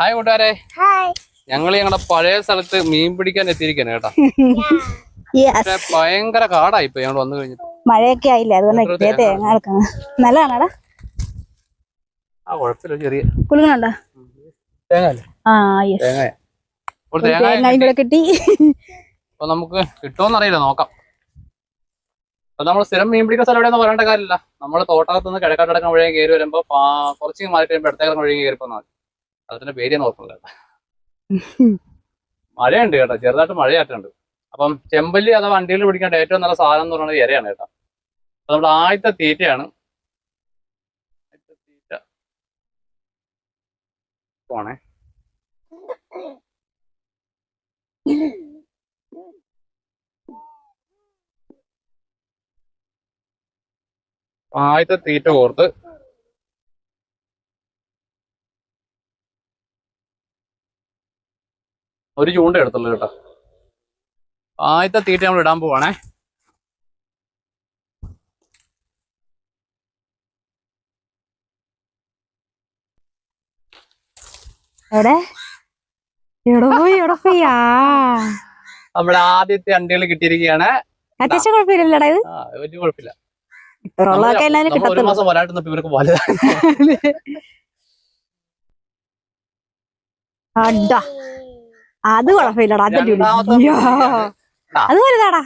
Hi കൂട്ടുകാരെ. Hi ഞങ്ങൾ ഞങ്ങളുടെ പഴയ സ്ഥലത്ത് മീൻ പിടിക്കാൻ എത്തിയിരിക്കാണ് കേട്ടാ. പക്ഷെ ഭയങ്കര കാടായി ഇപ്പൊ ഞങ്ങൾ വന്നു കഴിഞ്ഞിട്ട്. മഴയൊക്കെ ആയില്ലേ? അതുകൊണ്ട് തേങ്ങ എടുക്കണം നല്ലതാണടാ? ആ കുഴപ്പമില്ല ചെറിയ തേങ്ങ. കിട്ടി. അപ്പൊ നമുക്ക് നോക്കാം. അപ്പൊ നമ്മൾ സ്ഥിരം മീൻ പിടിക്കുന്ന സ്ഥലം എവിടെയെന്ന് പറയേണ്ട കാര്യമില്ല. നമ്മൾ തോട്ടകത്ത് നിന്ന് കിഴക്കാട്ടടക്കം വഴിയും കയറി വരുമ്പോ കുറച്ച് മാറി കഴിയുമ്പോൾ ഇടത്തേക്ക് വഴി കയറി പോന്നാൽ മതി. അതിന്റെ പേര് ഓർക്കുന്നില്ല. മഴയുണ്ട് കേട്ടോ. ചെറുതായിട്ട് മഴയായിട്ടുണ്ട് അപ്പം ചെമ്പല്ലി അഥവാ വണ്ടിയിൽ പിടിക്കേണ്ട ഏറ്റവും നല്ല സാധനം എന്ന് പറയുന്നത് ഇരയാണ് കേട്ടോ. അപ്പൊ നമ്മുടെ ആദ്യത്തെ തീറ്റയാണ്. ആദ്യത്തെ തീറ്റ. പോണേ. ആദ്യത്തെ തീറ്റ കോർത്ത് ഒരു ചൂണ്ട എടുത്തുള്ളൂ കേട്ടോ. ആദ്യത്തെ തീറ്റ നമ്മൾ ഇടാൻ പോവാണേ. എവിടെ എവിടെ പോയി എവിടെ പോയി ആ നമ്മുടെ ആദ്യത്തെ അണ്ടികൾ കിട്ടിയിരിക്കുകയാണ്. അത്യാവശ്യം കുഴപ്പമില്ലല്ലോടാ ഇത്? വലിയ കുഴപ്പമില്ല. എല്ലാവരും ഒരു കിട്ടത്തുള്ളൂ. മാസം വരാട്ടുന്നപ്പോ ഇവർക്ക് വലുതാണ് അടാ. അത് കുഴപ്പമില്ലടാ അത് അടിപൊളി. വലുതാടാ.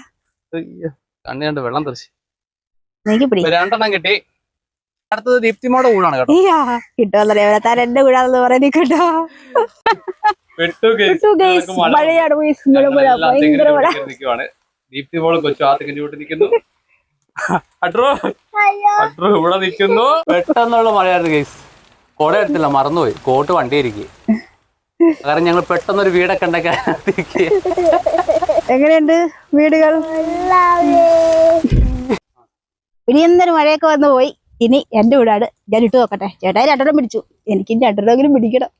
കണ്ണിണ്ട് വെള്ളം തെറിച്ച്. രണ്ടെണ്ണം കിട്ടി. അടുത്തത് ദീപ്തിമോടെ കൂടാണ് കേട്ടോ. കിട്ടുമല്ലോ താൻ എന്റെ കൂടാന്ന് പറയുന്നത് കേട്ടോ. ദീപ്തി മോൾ കൊച്ചു ആ തെങ്ങിന്റെ ചോട്ടിൽ നിൽക്കുന്നു അട്രോ അട്രോ ഇവിടെ നിൽക്കുന്നു. പെട്ടെന്നുള്ള മഴയായിരുന്നു ഗൈസ് കൊട എടുത്തില്ല മറന്നുപോയി. കോട്ട് വണ്ടി ഇരിക്കുക കാരണം ഞങ്ങൾ പെട്ടെന്ന് ഒരു വീടൊക്കെ ഉണ്ടാക്കാൻ എങ്ങനെയുണ്ട് വീടുകൾ? ഇനി എന്തൊരു മഴയൊക്കെ വന്നു പോയി. ഇനി എന്റെ വീടാണ്. ഞാൻ ഇട്ട് നോക്കട്ടെ. ചേട്ടായി രണ്ടെണ്ണം പിടിച്ചു. എനിക്ക് രണ്ടെണ്ണമെങ്കിലും പിടിക്കണം.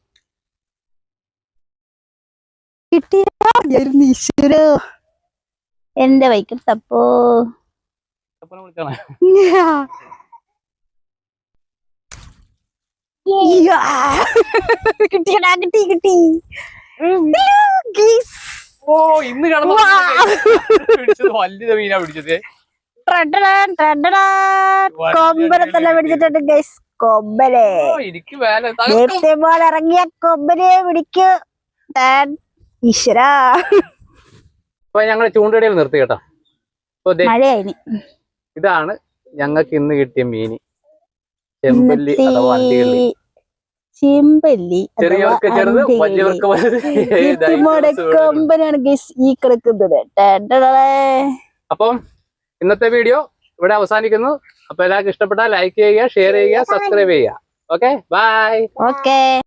കിട്ടിയായിരുന്നു ഈശ്വരോ. എന്റെ വൈക്കും കിട്ടിയടാ കിട്ടി കിട്ടി. ഓ ഇന്ന് കിടന്നു വാ. പിടിച്ചത് വലിയ മീനാ പിടിച്ചത്. പിടിച്ചിട്ടുണ്ട് ഗൈസ് കൊമ്പനെ. തകർക്കും. ഇറങ്ങിയ കൊമ്പനെ പിടിക്കൂ. ഈശ്വരാ. അപ്പൊ ഞങ്ങൾ ചൂണ്ടയിടയിൽ നിർത്തി കേട്ടോ. ഇതാണ് ഞങ്ങൾക്ക് ഇന്ന് കിട്ടിയ മീന്. ചെമ്പല്ലി അഥവാ ചെമ്പല്ലി കൊമ്പനാണ് ഗൈസ് ഈ കിടക്കുന്നത്. അപ്പം ഇന്നത്തെ വീഡിയോ ഇവിടെ അവസാനിക്കുന്നു. അപ്പൊ എല്ലാവർക്കും ഇഷ്ടപ്പെട്ടാൽ ലൈക്ക് ചെയ്യുക ഷെയർ ചെയ്യുക സബ്സ്ക്രൈബ് ചെയ്യുക. Okay bye okay